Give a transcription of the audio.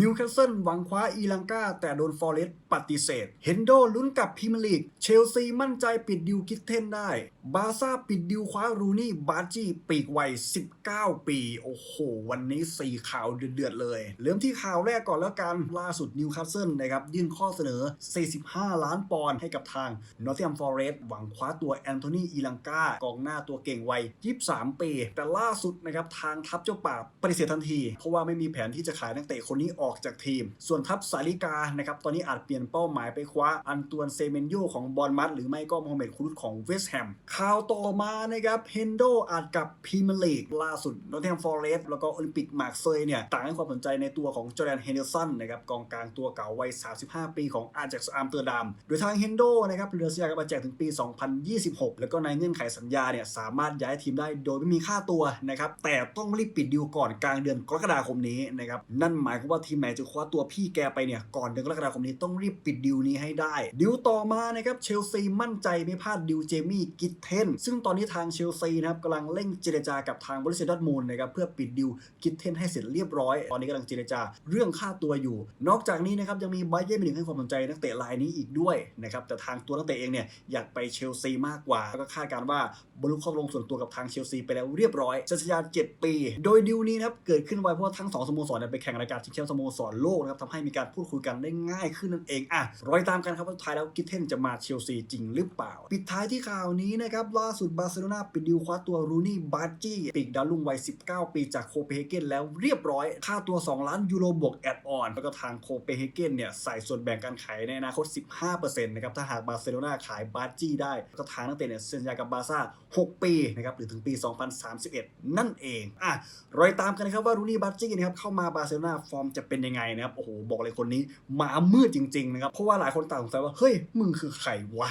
นิวคาสเซิลหวังคว้าอีลังกาแต่โดนฟอร์เรสต์ปฏิเสธ เฮนโดลุ้นกับพรีเมียร์ลีก เชลซีมั่นใจปิดดิวคิดเทนได้ บาซ่าปิดดิวคว้ารูนี่บาร์จี้ปีกวัย 19 ปี โอ้โห วันนี้ 4 ข่าวเดือดๆเลย เริ่มที่ข่าวแรกก่อนแล้วกัน ล่าสุดนิวคาสเซิลนะครับ ยื่นข้อเสนอ 45 ล้านปอนด์ให้กับทางนอต t แ h มฟอร์เรสต์หวังคว้าตัวแอนโทนีอีลังกากองหน้าตัวเก่งวัย 23 ปี แต่ล่าสุดนะครับทางทัพเจ้าป่าปฏิเสธทันที เพราะว่าไม่มีแผนที่จะขายนักเตะคนนี้ออกจากทีม ส่วนทัพสาลิกานะครับตอนนี้อาจเปลี่ยนเป้าหมายไปคว้าอันตวนเซเมนโยของบอลมัดหรือไม่ก็โมฮัมเหม็ดคุรุตของเวสต์แฮมข่าวต่อมานะครับเฮนโดอาจกับพรีเมียร์ลีกล่าสุดนอตแ h มฟอร์เรสต์แล้วก็โอลิมปิกมาร์เซยเนี่ยต่างให้ความสนใจในตัวของจอร์แดนเฮนเดอร์สันนะครับกองกลางตัวเก่าวัย 35 ปีของอาจากอัมเตอร์ดัมโดยทางเฮนโดนะครับเหลือสัญญากับอาแจกถึงปี 2026 แล้วก็ในเงื่อนไขสัญญาเนี่ยสามารถย้ายทีมได้โดยไม่มีค่าตัวนะครับแต่ต้องรีบปิดดีลก่อนกลางเดือนกรกฎาคมนี้นะครับนั่นหมายความว่าทีมไหนจะคว้าตัวพี่แกไปเนี่ย ก่อนเดือนกรกฎาคมนี้ต้องรีบปิดดีลนี้ให้ได้ดีลต่อมานะครับเชลซีมั่นใจไม่พลาดดีลเจมี่กิตเทนซึ่งตอนนี้ทางเชลซีนะครับกำลังเร่งเจรจากับทางบริษัทดอทมูลนะครับเพื่อปิดดีลกิตเทนให้เสร็จเรียบร้อย ตอนนี้กำลังเจรจาเรื่องค่าตัวอยู่ นอกจากนี้นะครับยังมีไบเยอร์มิวนิกให้ความสนใจนักเตะรายนี้อีกด้วยนะครับแต่ทางตัวนักเตะเองเนี่ยอยากไปเชลซีมากกว่าแล้วก็คาดการณ์ว่าบรรลุข้อลงส่วนตัวกับทางเชลซีไปแล้วเรียบร้อยสัญญา7ปี โดยดีลนี้นะครับเกิดขึ้นไวเพราะทั้งสองสโมสรเนี่ยไปแข่งรายการชิงแชมป์สโมสรโลกนะครับทำให้มีการพูดคุยกันได้ง่ายขึ้นนั่นเองอะรอยตามกันครับว่าสุดท้ายแล้วกิเทนจะมาเชลซีจริงหรือเปล่า ปิดท้ายที่ข่าวนี้นะครับล่าสุดบาร์เซโลนาปิดดีลคว้าตัวรูนี่บาร์จี้ปีกดาวรุ่งวัย 19 ปีจากโคเปนเฮเกนแล้วเรียบร้อย ค่าตัว 2 ล้านยูโรบวกแอดออนแล้วก็ทางโคเปนเฮเกนเนี่ยใส่ส่วนแบ่งการขายในอนาคต 15%นะครับถ้าหากบาร์เซโลนาขายบาร์จี้ได้ก็ทางนักเตะเนี่ยเซ็นสัญญากับบาร์ซ่า 6 ปีนะครับหรือถึงปี 2031 นั่นเองอะรอยตามกันนะครับว่ารูนี่บาร์จี้นะครับเข้ามาบาร์เซโลนาฟอร์มจะเป็นยังไงนะครับโอ้โหบอกเลยคนนี้มามืดจริงๆนะครับเพราะว่าหลายคนต่างสงสัยว่าเฮ้ยมึงคือใครวะ